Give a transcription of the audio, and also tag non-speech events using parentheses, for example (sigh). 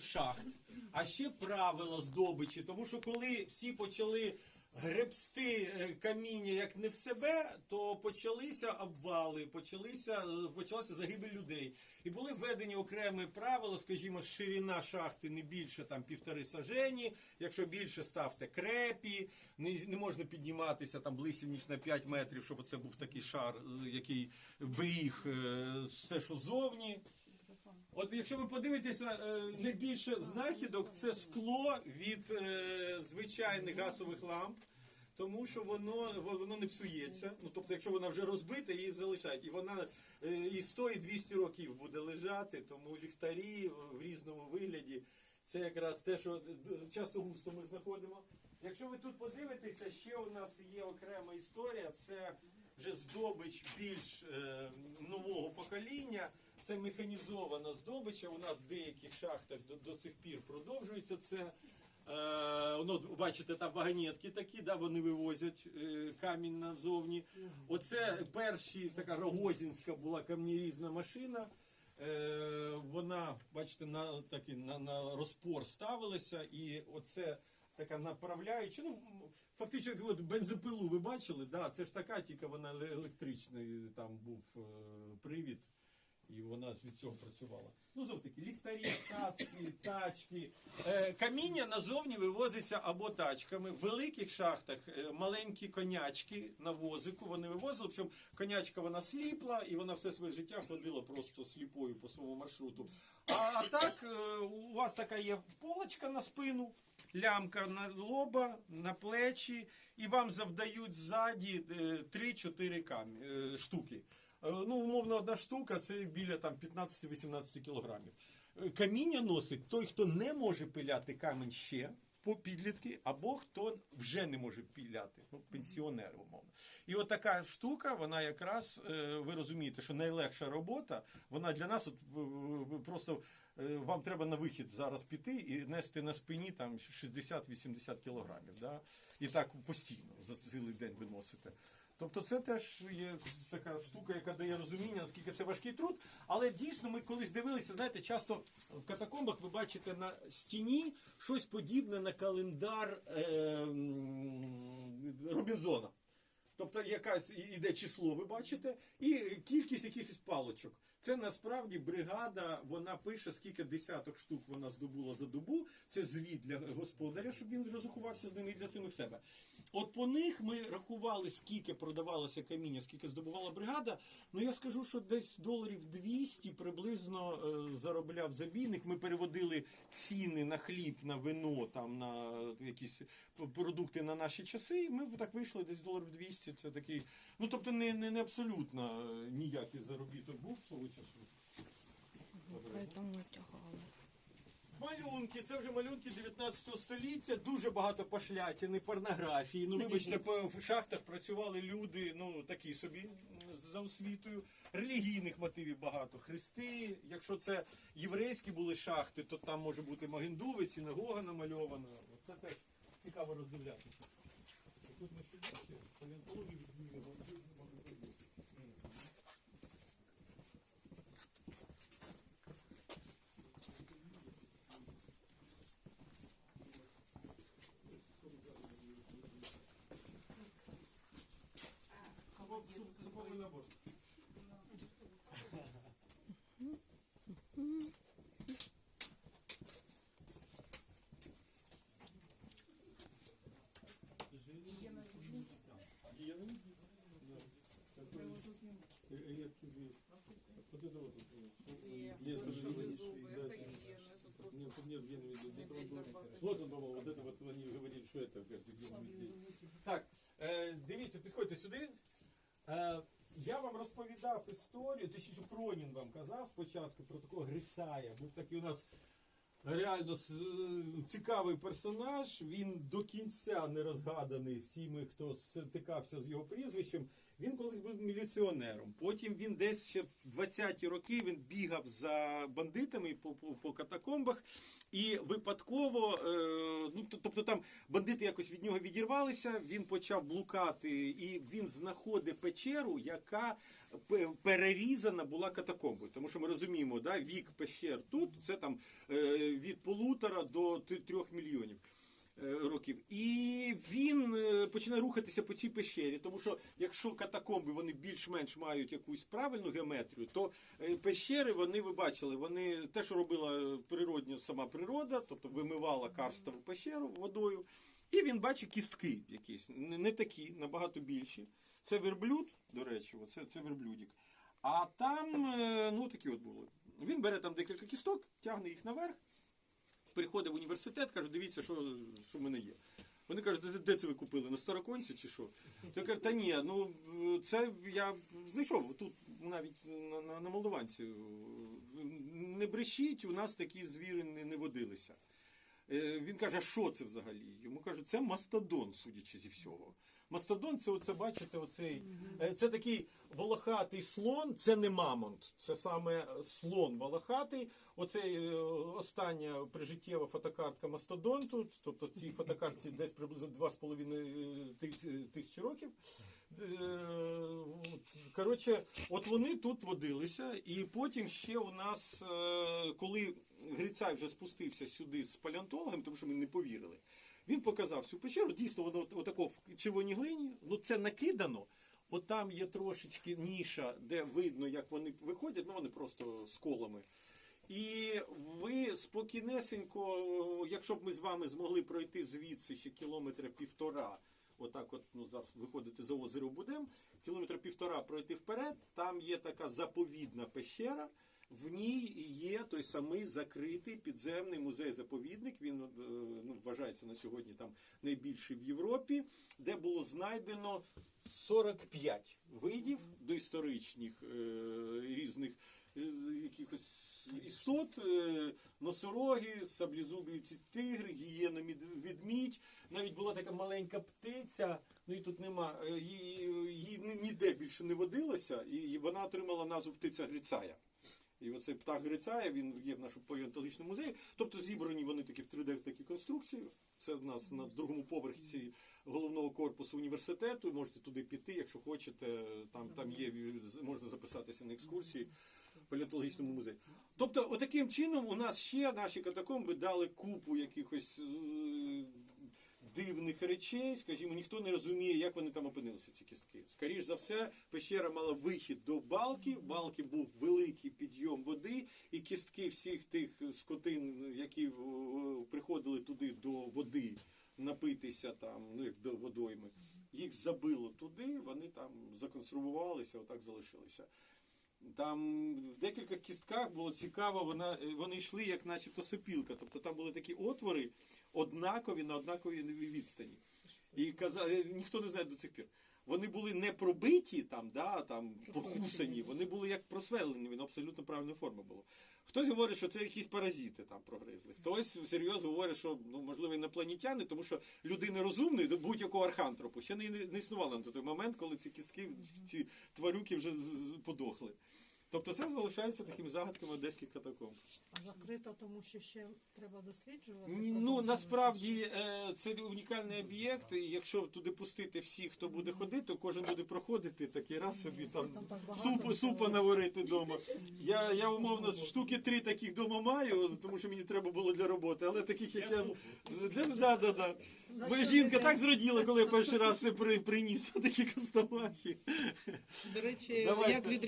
шахт, а ще правила здобичі, тому що коли всі почали гребсти е, каміння як не в себе, то почалися обвали, почалися, е, почалася загибель людей. І були введені окремі правила, скажімо, ширина шахти не більше там півтори сажені, якщо більше ставте крепі, не, не можна підніматися там ближче ніж на 5 метрів, щоб це був такий шар, е, який беріг все, що зовні. От якщо ви подивитеся, е, найбільше знахідок це скло від е, звичайних газових ламп. Тому що воно воно не псується. Ну тобто, якщо вона вже розбита, її залишають. І вона е, і 100, і 200 років буде лежати, тому ліхтарі в різному вигляді. Це якраз те, що часто густо ми знаходимо. Якщо ви тут подивитеся, ще у нас є окрема історія. Це вже здобич більш е, нового покоління. Це механізована здобича. У нас в деяких шахтах до, до цих пір продовжується це. Е, ну, бачите, там вагонетки такі, да, вони вивозять е, камінь назовні. Оце перші така рогозінська була камнірізна машина. Е, вона, бачите, на, такі, на, на розпор ставилася, і оце така направляюча. Ну, фактично, от бензопилу ви бачили, да, це ж така, тільки вона еле- електричний, там був е, привід. І вона від цього працювала. Ну, знов таки, ліхтарі, каски, тачки. Е, каміння назовні вивозиться або тачками. В великих шахтах е, маленькі конячки на возику вони вивозили. Причому конячка вона сліпла і вона все своє життя ходила просто сліпою по своєму маршруту. А, так, е, у вас така є полочка на спину. Лямка на лоба, на плечі, і вам завдають ззаді е, 3-4 камі, е, штуки. Е, Ну, умовно, одна штука це біля там 15-18 кілограмів. Е, Каміння носить той, хто не може пиляти камінь ще по підлітки, або хто вже не може піляти, ну, пенсіонери, умовно. І от така штука, вона якраз, е, ви розумієте, що найлегша робота, вона для нас от, просто вам треба на вихід зараз піти і нести на спині там 60-80 кілограмів. Да? І так постійно за цілий день виносите. Тобто це теж є така штука, яка дає розуміння, наскільки це важкий труд. Але дійсно ми колись дивилися, знаєте, часто в катакомбах ви бачите на стіні щось подібне на календар е, Робінзона. Тобто якась іде число, ви бачите, і кількість якихось палочок. Це насправді бригада, вона пише, скільки десяток штук вона здобула за добу. Це звіт для господаря, щоб він розрахувався з ними і для самих себе. От по них ми рахували, скільки продавалося каміння, скільки здобувала бригада. Ну я скажу, що десь доларів 200 приблизно е, заробляв забійник. Ми переводили ціни на хліб, на вино, там на якісь продукти на наші часи. Ми так вийшли десь доларів 200. Це такий, ну тобто не, не, не абсолютно е, ніякий заробіток був. Поэтому тягали. Малюнки, це вже малюнки 19 століття, дуже багато пошлятини, порнографії. Ну, вибачте, по в шахтах працювали люди, ну такі собі за освітою. Релігійних мотивів багато. Хрести, якщо це єврейські були шахти, то там може бути Магендуви, синагога намальована. Це теж цікаво роздивлятися. Тут ми ще бачимо, палеонтологи вот, Є. Є, Грошові зубы, зуби, да, такі да. є. ми тут Нет, тут нет геновой Опять добавили. Вот он, по-моему, вот это вот они говорили, что это кажется, геновый Так, е, дивіться, підходьте сюди. Я вам розповідав історію, точніше Пронін вам казав спочатку про такого Грицая. Був такий у нас реально цікавий персонаж. Він до кінця не розгаданий всіми, хто стикався з його прізвищем. Він колись був міліціонером. Потім він десь ще в 20-ті роки він бігав за бандитами по, по, по катакомбах І випадково, е, ну тобто там бандити якось від нього відірвалися, він почав блукати, і він знаходить печеру, яка перерізана була катакомбою. Тому що ми розуміємо, да, вік пещер тут це там е, від полутора до трьох мільйонів. Е, Років, і він е, починає рухатися по цій пещері, тому що якщо катакомби вони більш-менш мають якусь правильну геометрію, то е, пещери вони ви бачили, вони те, що робила природня сама природа, тобто вимивала карстову пещеру водою, і він бачить кістки якісь, не, такі, набагато більші. Це верблюд, до речі, оце це верблюдик. А там ну такі от були. Він бере там декілька кісток, тягне їх наверх, приходить в університет, каже, дивіться, що, що в мене є. Вони кажуть, де, це ви купили? На староконці чи що? Та каже, та ні, ну це я знайшов тут навіть на, на, на Молдованці. Не брешіть, у нас такі звіри не, не водилися. Е, Він каже, а що це взагалі? Йому кажуть, це мастодон, судячи зі всього. Мастодон, це оце, бачите, оцей, е, це такий волохатий слон, це не мамонт, це саме слон волохатий. Оце е, остання прижиттєва фотокартка мастодонту, тобто цій фотокартці десь приблизно 2,5 тисячі- тисячі років. Е, от, Коротше, от вони тут водилися, і потім ще у нас, е, коли Грицай вже спустився сюди з палеонтологом, тому що ми не повірили, він показав цю печеру, дійсно воно отако в червоній глині, ну це накидано. От там є трошечки ніша, де видно, як вони виходять, ну вони просто з колами. І ви спокійнесенько, якщо б ми з вами змогли пройти звідси ще кілометра півтора, отак от ну зараз виходити за озеро будем, кілометра півтора пройти вперед, там є така заповідна пещера. В ній є той самий закритий підземний музей-заповідник. Він е, ну, вважається на сьогодні там найбільший в Європі, де було знайдено 45 видів доісторичних е, різних е, якихось істот, е, носороги, саблізубі тигри, гієна мід- відмідь. Навіть була така маленька птиця, ну і тут нема, е, її, її ніде більше не водилося, і вона отримала назву птиця Грицая. І оцей птах Грицая, він є в нашому палеонтологічному музеї. Тобто зібрані вони такі в 3D такі конструкції. Це в нас на другому поверсі головного корпусу університету. Можете туди піти, якщо хочете. Там, там є, можна записатися на екскурсії палеонтологічному музеї. Тобто, отаким чином у нас ще наші катакомби дали купу якихось е, дивних речей. Скажімо, ніхто не розуміє, як вони там опинилися, ці кістки. Скоріш за все, пещера мала вихід до балки. В балки був великий підйом води, і кістки всіх тих скотин, які е, приходили туди до води напитися там, ну як до водойми. Їх забило туди, вони там законсервувалися, отак залишилися. Там в декілька кістках було цікаво, вона, е, вони йшли як начебто сопілка. Тобто там були такі отвори однакові на однаковій відстані. І казали, ніхто не знає до цих пір. Вони були не пробиті там, да, там прокусані, вони були як просверлені, він абсолютно правильної форми було. Хтось говорить, що це якісь паразити там прогризли. Хтось всерйоз говорить, що ну можливо інопланетяни, тому що людини розумної до будь-якого архантропу ще не, не існувало на той момент, коли ці кістки, ці тварюки вже подохли. Тобто це залишається такими загадками одеських катакомб. А закрита, тому що ще треба досліджувати. Ну насправді е, це унікальний об'єкт. і Якщо туди пустити всіх, хто буде ходити, то кожен буде проходити такий раз собі там Там супу, супа наварити вдома. Я, я умовно штуки три таких вдома маю, тому що мені треба було для роботи, але таких як я. Для, да, да, да. Моя жінка так зраділа, коли я перший раз (laughs) це приніс такі костомахи. До речі, Давайте. як відрізняється